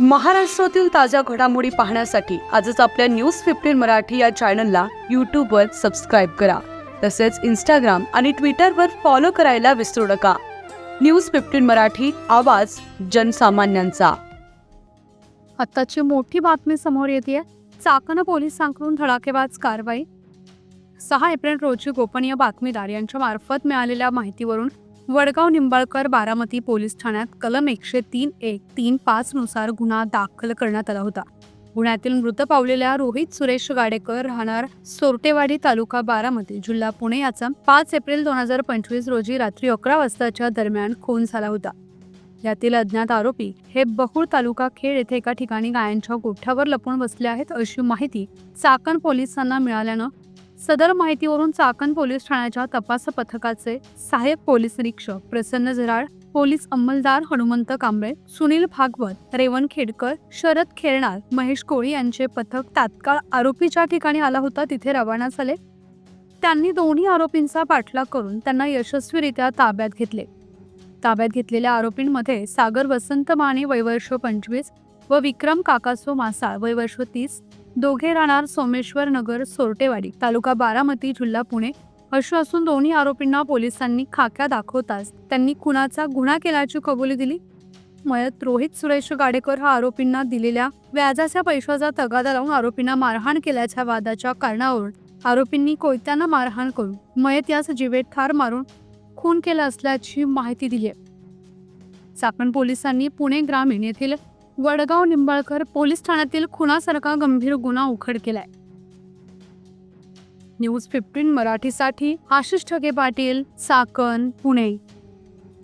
महाराष्ट्रातील ताज्या घडामोडी पाहण्यासाठी आजच आपल्या न्यूज फिफ्टीन मराठी या चॅनलला यूट्यूबवर सबस्क्राईब करा. तसेच इंस्टाग्राम आणि ट्विटरवर फॉलो करायला विसरू नका. न्यूज फिफ्टीन मराठी आवाज जनसामान्यांचा. आत्ताची मोठी बातमी समोर येते चाकण पोलिसांकडून धडाकेबाज कारवाई. सहा एप्रिल रोजी गोपनीय बातमीदार यांच्या मार्फत मिळालेल्या माहितीवरून वडगाव निंबाळकर बारामती पोलीस ठाण्यात कलम एकशे तीन एक तीन पाच नुसार गुन्हा दाखल करण्यात आला होता. गुन्ह्यातील मृत पावलेल्या रोहित सुरेश गाडेकर राहणार सोरटेवाडी तालुका बारामती जिल्हा पुणे याचा पाच एप्रिल दोन हजार पंचवीस रोजी रात्री अकरा वाजताच्या दरम्यान खून झाला होता. यातील अज्ञात आरोपी हे बहुळ तालुका खेड येथे एका ठिकाणी गायांच्या गोठ्यावर लपून बसले आहेत अशी माहिती चाकण पोलिसांना मिळाल्यानं सदर माहितीवरून चाकण पोलीस ठाण्याच्या तपास पथकाचे सहाय्यक पोलीस निरीक्षक प्रसन्न झराळ पोलीस अंमलदार हनुमंत कांबळे सुनील भागवत रेवन खेडकर शरद खेरणार महेश कोळी यांचे पथक तात्काळ आरोपी ज्या ठिकाणी आला होता तिथे रवाना झाले. त्यांनी दोन्ही आरोपींचा पाठलाग करून त्यांना यशस्वीरित्या ताब्यात घेतले. ताब्यात घेतलेल्या आरोपींमध्ये सागर वसंत माने वयवर्ष पंचवीस व विक्रम काकासो मासाळ वयवर्ष तीस दोघे राहणार सोमेश्वर नगर सोरटेवाडी तालुका बारामती जिल्हा पुणे. अशी असून दोन्ही आरोपींना पोलिसांनी खाक्या दाखवताच त्यांनी खुनाचा गुन्हा केल्याची कबुली दिली. मयत रोहित सुरेश गाडेकर हा आरोपींना दिलेल्या व्याजाच्या पैशाचा तगादा लावून आरोपींना मारहाण केल्याच्या वादाच्या कारणावरून आरोपींनी कोयत्यांना मारहाण करून मयत यास जिवेत ठार मारून खून केला असल्याची माहिती दिली आहे. चाकण पोलिसांनी पुणे ग्रामीण येथील वडगाव निंबाळकर पोलीस ठाण्यातील खुनासारखा गंभीर गुन्हा उघड केलाय. न्यूज फिफ्टीन मराठीसाठी आशिष ठगे पाटील साकन पुणे.